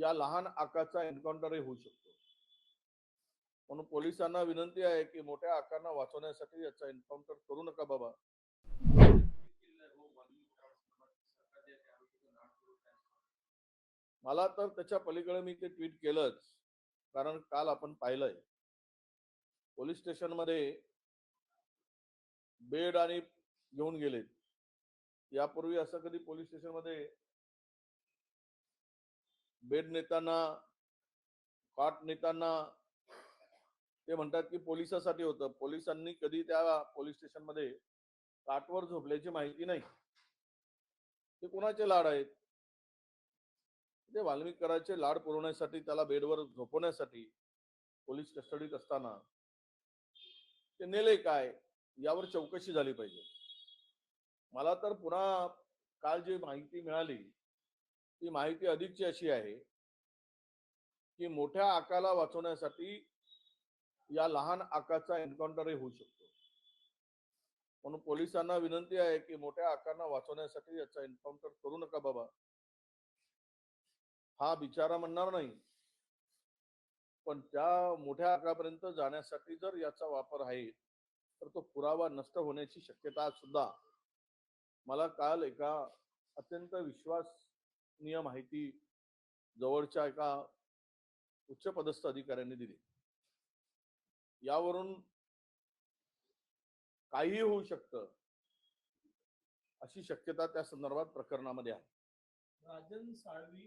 या लहान आकाचा एन्काउंटरही होऊ शकतो. म्हणून पोलिसांना विनंती आहे की मोठ्या आकारांना वाचवण्यासाठी याचा एन्काउंटर करू नका बाबा. मला तर त्याच्या पलीकडे मी ते ट्विट केलंच कारण काल आपण पाहिलंय. पोलीस स्टेशनमध्ये बेड आणि घेऊन गेलेत. यापूर्वी असं कधी पोलीस स्टेशनमध्ये बेड नेताना काट नेताना ते म्हणतात की पोलिसासाठी होतं. पोलिसांनी कधी त्या पोलीस स्टेशनमध्ये काटवर झोपल्याची माहिती नाही. ते कोणाचे लाड आहेत? ते वाल्मिकराचे लाड पुरवण्यासाठी त्याला बेडवर झोपवण्यासाठी पोलीस कस्टडीत असताना ते नेले काय? यावर चौकशी झाली पाहिजे. मला तर पुन्हा काल जी माहिती मिळाली ती माहिती अधिकची अशी आहे की मोठ्या आकाला वाचवण्यासाठी या लहान आकाचा एन्काउंटरही होऊ शकतो. म्हणून पोलिसांना विनंती आहे की मोठ्या आकांना वाचवण्यासाठी याचा एन्काउंटर करू नका बाबा. हा बिचारा म्हणणार नाही. पण त्या मोठ्या आकापर्यंत जाण्यासाठी जर याचा वापर आहे तर तो पुरावा नष्ट होण्याची शक्यता सुद्धा. मला काल एका अत्यंत विश्वास गोपनीय माहिती जवळच्या एका उच्च पदस्थ अधिकाऱ्यांनी दिली. यावरून काहीही होऊ शकतं अशी शक्यता त्या संदर्भात प्रकरणामध्ये आहे. राजन साळवी